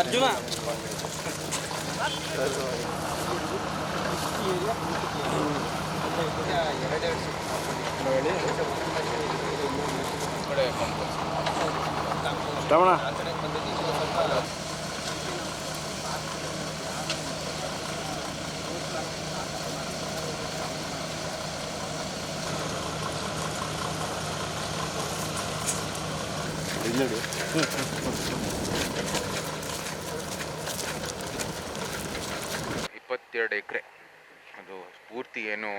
अर्जुन ಶ್ರವಣ ಇಲ್ಲಿ ನೋಡಿ ಇಪ್ಪತ್ತೆರಡು ಎಕರೆ. ಅದು ಪೂರ್ತಿ ಏನು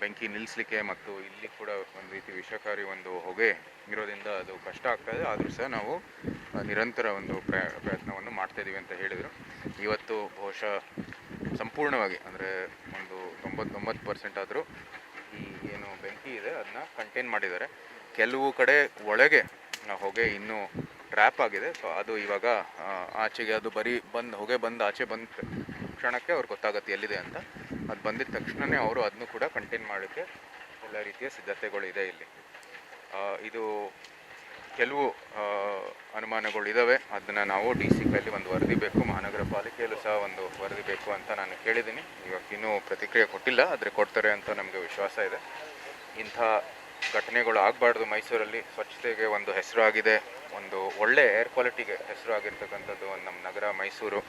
ಬೆಂಕಿ ನಿಲ್ಲಿಸಲಿಕ್ಕೆ ಮತ್ತು ಇಲ್ಲಿ ಕೂಡ ಒಂದು ರೀತಿ ವಿಷಕಾರಿ ಒಂದು ಹೊಗೆ ಇರೋದ್ರಿಂದ ಅದು ಕಷ್ಟ ಆಗ್ತದೆ ಆದರೂ ಸಹ ನಾವು ನಿರಂತರ ಒಂದು ಪ್ರಯ, ಪ್ರಯತ್ನವನ್ನು ಮಾಡ್ತಾ ಇದ್ದೀವಿ ಅಂತ ಹೇಳಿದರು. ಇವತ್ತು ಬಹುಶಃ ಸಂಪೂರ್ಣವಾಗಿ, ಅಂದರೆ ಒಂದು ತೊಂಬತ್ತೊಂಬತ್ತು ಪರ್ಸೆಂಟ್ ಆದರೂ ಈ ಏನು ಬೆಂಕಿ ಇದೆ, ಅದನ್ನ ಕಂಟೈನ್ ಮಾಡಿದ್ದಾರೆ. ಕೆಲವು ಕಡೆ ಒಳಗೆ ಹೊಗೆ ಇನ್ನೂ ಟ್ರ್ಯಾಪ್ ಆಗಿದೆ. ಸೊ ಅದು ಇವಾಗ ಆಚೆಗೆ ಅದು ಬರೀ ಬಂದು, ಹೊಗೆ ಬಂದು ಆಚೆ ಬಂದ ಕ್ಷಣಕ್ಕೆ ಅವ್ರಿಗೆ ಗೊತ್ತಾಗುತ್ತೆ ಎಲ್ಲಿದೆ ಅಂತ. ಅದು ಬಂದಿದ ತಕ್ಷಣವೇ ಅವರು ಅದನ್ನು ಕೂಡ ಕಂಟೈನ್ ಮಾಡೋಕ್ಕೆ ಎಲ್ಲ ರೀತಿಯ ಸಿದ್ಧತೆಗಳು ಇದೆ ಇಲ್ಲಿ. ಇದು ಕೆಲವು ಅನುಮಾನಗಳು ಇದ್ದಾವೆ ಅದನ್ನು ನಾವು ಡಿ ಸಿ ಕೈಲಿ ಒಂದು ವರದಿ ಬೇಕು, ಮಹಾನಗರ ಪಾಲಿಕೆಯಲ್ಲೂ ಸಹ ಒಂದು ವರದಿ ಬೇಕು ಅಂತ ನಾನು ಕೇಳಿದ್ದೀನಿ. ಇವಾಗ ಇನ್ನೂ ಪ್ರತಿಕ್ರಿಯೆ ಕೊಟ್ಟಿಲ್ಲ, ಆದರೆ ಕೊಡ್ತಾರೆ ಅಂತ ನಮಗೆ ವಿಶ್ವಾಸ ಇದೆ. ಇಂಥ ಘಟನೆಗಳು ಆಗಬಾರ್ದು ಮೈಸೂರಲ್ಲಿ. ಸ್ವಚ್ಛತೆಗೆ ಒಂದು ಹೆಸರು ಆಗಿದೆ ಒಂದು ಒಳ್ಳೆ ಏರ್ ಕ್ವಾಲಿಟಿಗೆ ಹೆಸರು ಆಗಿರ್ತಕ್ಕಂಥದ್ದು ಒಂದು ನಮ್ಮ ನಗರ ಮೈಸೂರು.